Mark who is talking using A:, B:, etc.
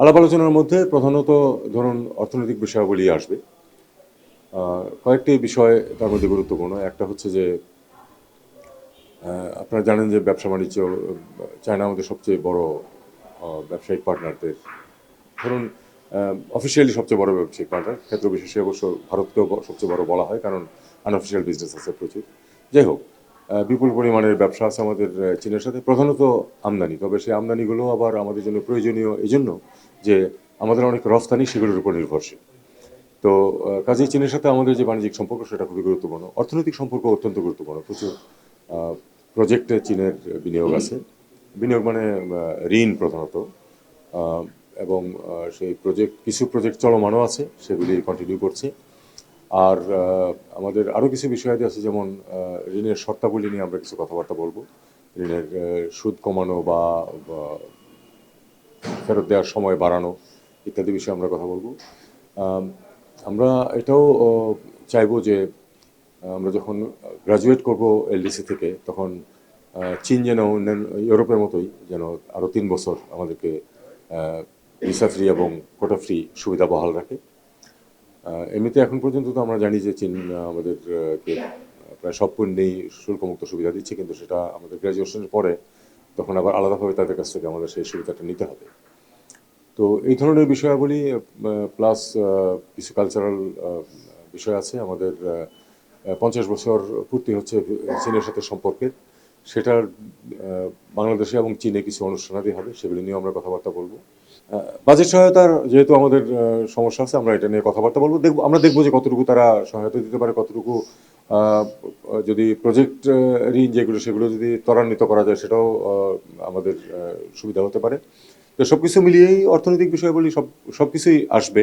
A: আলাপ আলোচনার মধ্যে প্রধানত ধরুন অর্থনৈতিক বিষয়াবলী আসবে। কয়েকটি বিষয় তার মধ্যে গুরুত্বপূর্ণ। একটা হচ্ছে যে আপনারা জানেন যে ব্যবসা বাণিজ্য, চায়না আমাদের সবচেয়ে বড় ব্যবসায়িক পার্টনারদের ধরুন অফিসিয়ালি সবচেয়ে বড় ব্যবসায়িক পার্টনার ক্ষেত্র বিশেষে অবশ্য ভারতকেও সবচেয়ে বড় বলা হয়, কারণ আনঅফিসিয়াল বিজনেস আছে প্রচুর। যাই হোক বিপুল পরিমাণের ব্যবসা আছে আমাদের চীনের সাথে। প্রধানত আমদানি, তবে সেই আমদানিগুলো আবার আমাদের জন্য প্রয়োজনীয়। এই জন্য যে আমাদের অনেক রফতানি সেগুলোর উপর নির্ভরশীল। তো কাজেই চীনের সাথে আমাদের যে বাণিজ্যিক সম্পর্ক, সেটা খুবই গুরুত্বপূর্ণ। অর্থনৈতিক সম্পর্ক অত্যন্ত গুরুত্বপূর্ণ। প্রচুর প্রজেক্টে চীনের বিনিয়োগ আছে। বিনিয়োগ মানে ঋণ প্রধানত। এবং সেই প্রজেক্ট কিছু প্রজেক্ট চলমানও আছে, সেগুলি কন্টিনিউ করছে। আর আমাদের আরও কিছু বিষয়াদি আছে, যেমন ঋণের শর্তাবলী নিয়ে আমরা কিছু কথাবার্তা বলব। ঋণের সুদ কমানো বা ফেরত দেওয়ার সময় বাড়ানো ইত্যাদি বিষয়ে আমরা কথা বলব। আমরা এটাও চাইব যে আমরা যখন গ্রাজুয়েট করব এলডিসি থেকে তখন চীন যেন অন্যান্য ইউরোপের মতোই যেন আরও তিন বছর আমাদেরকে ভিসা ফ্রি এবং কোটা ফ্রি সুবিধা বহাল রাখে। এমনিতে এখন পর্যন্ত তো আমরা জানি যে চীন আহ, আমাদের আহ, কে প্রায় সব পণ্যেই শুল্কমুক্ত সুবিধা দিচ্ছে কিন্তু সেটা আমাদের গ্র্যাজুয়েশনের পরে তখন আবার আলাদাভাবে তাদের কাছ থেকে আমাদের সেই সুবিধাটা নিতে হবে। তো এই ধরনের বিষয়াবলী প্লাস কিছু কালচারাল বিষয় আছে। আমাদের পঞ্চাশ বছর পূর্তি হচ্ছে চীনের সাথে সম্পর্কের সেটার বাংলাদেশে এবং চীনে কিছু অনুষ্ঠানাদি হবে, সেগুলি নিয়ে আমরা কথাবার্তা বলব। বাজেট সহায়তার যেহেতু আমাদের সমস্যা আছে, আমরা এটা নিয়ে কথাবার্তা বলব। দেখব, আমরা দেখব যে কতটুকু তারা সহায়তা দিতে পারে, কতটুকু যদি প্রজেক্ট ঋণ যেগুলো, সেগুলো যদি ত্বরান্বিত করা যায়, সেটাও আমাদের সুবিধা হতে পারে। তো সব কিছু মিলিয়েই অর্থনৈতিক বিষয়গুলি সব সব কিছুই আসবে।